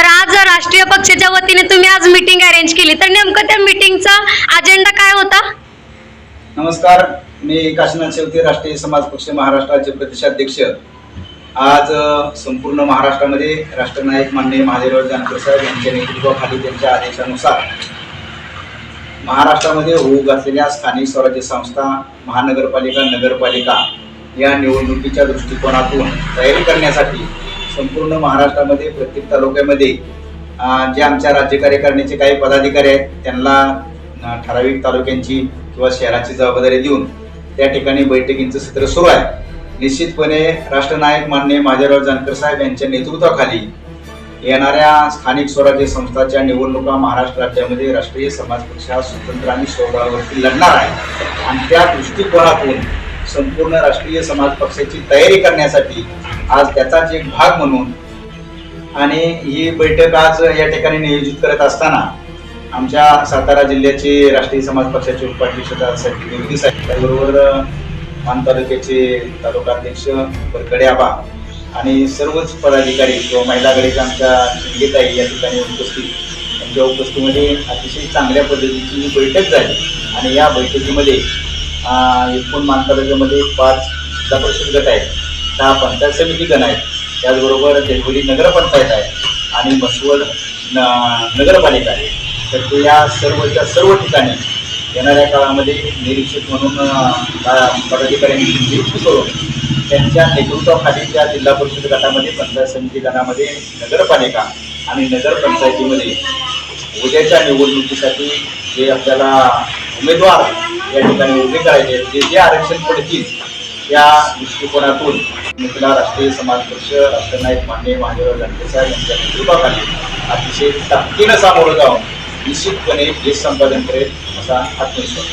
तर आज राष्ट्रीय पक्षाच्या वतीने तुम्ही आज मीटिंग अरेंज केली. तर नेमकं त्या मीटिंगचा अजेंडा काय होता? नमस्कार मी काशीनाथ शेवते राष्ट्रीय समाज पक्ष महाराष्ट्राचे प्रदेशाध्यक्ष आज संपूर्ण महाराष्ट्रामध्ये राष्ट्रनायक माननीय महादेवराव जानकर साहेब यांच्या नेतृत्वाखाली त्यांच्या आदेशानुसार महाराष्ट्रामध्ये होऊ घातलेल्या स्थानिक स्वराज्य संस्था महानगरपालिका नगरपालिका या निवडणुकीच्या दृष्टिकोनातून तयारी करण्यासाठी संपूर्ण महाराष्ट्रामध्ये प्रत्येक तालुक्यामध्ये जे आमच्या राज्य कार्यकारिणीचे काही पदाधिकारी आहेत त्यांना ठराविक तालुक्यांची किंवा शहराची जबाबदारी देऊन त्या ठिकाणी बैठकींचं सत्र सुरू आहे. निश्चितपणे राष्ट्रनायक मान्य महादेवराव जानकर साहेब यांच्या नेतृत्वाखाली येणाऱ्या स्थानिक स्वराज्य संस्थाच्या निवडणुका महाराष्ट्र राज्यामध्ये राष्ट्रीय समाज पक्ष हा स्वतंत्र आणि स्वबळावरती लढणार आहे. आणि त्या दृष्टिकोनातून संपूर्ण राष्ट्रीय समाज पक्षाची तयारी करण्यासाठी आज त्याचाच एक भाग म्हणून आणि ही बैठक आज या ठिकाणी नियोजित करत असताना आमच्या सातारा जिल्ह्याचे राष्ट्रीय समाज पक्षाचे उपाध्यक्ष दादासाहेब योगी साहेब त्याबरोबर मान तालुक्याचे तालुकाध्यक्ष बरकडे आबा आणि सर्वच पदाधिकारी किंवा महिला गडीचा आमच्या शिंदेताई या ठिकाणी उपस्थित. त्यांच्या उपस्थितीमध्ये अतिशय चांगल्या पद्धतीची ही बैठक झाली आणि या बैठकीमध्ये एकूण मान तालुक्यामध्ये पाच जिल्हा परिषद गट आहेत. दहा पंचायत समिती गण आहेत त्याचबरोबर देवली नगरपंचायत आहे आणि मसवड न- नगरपालिका आहे. तर ते या सर्वच्या सर्व ठिकाणी येणाऱ्या काळामध्ये निरीक्षक म्हणून अं, पदाधिकाऱ्यांची नियुक्ती करून त्यांच्या नेतृत्वाखाली त्या जिल्हा परिषद गटामध्ये पंचायत समिती गटामध्ये नगरपालिका आणि नगरपंचायतीमध्ये उद्याच्या निवडणुकीसाठी जे आपल्याला उमेदवार या ठिकाणी उभे करायचे आहेत, ते जे आरक्षण पडतील या दृष्टिकोनातून मिथिला राष्ट्रीय समाजपक्ष राष्ट्रनायक मान्य महादेवराव जानकर साहेब यांच्या नेतृत्वाखाली अतिशय ताकदीनं सामोरं जाऊन निश्चितपणे देश संपादन करेल असा आत्मविश्वास.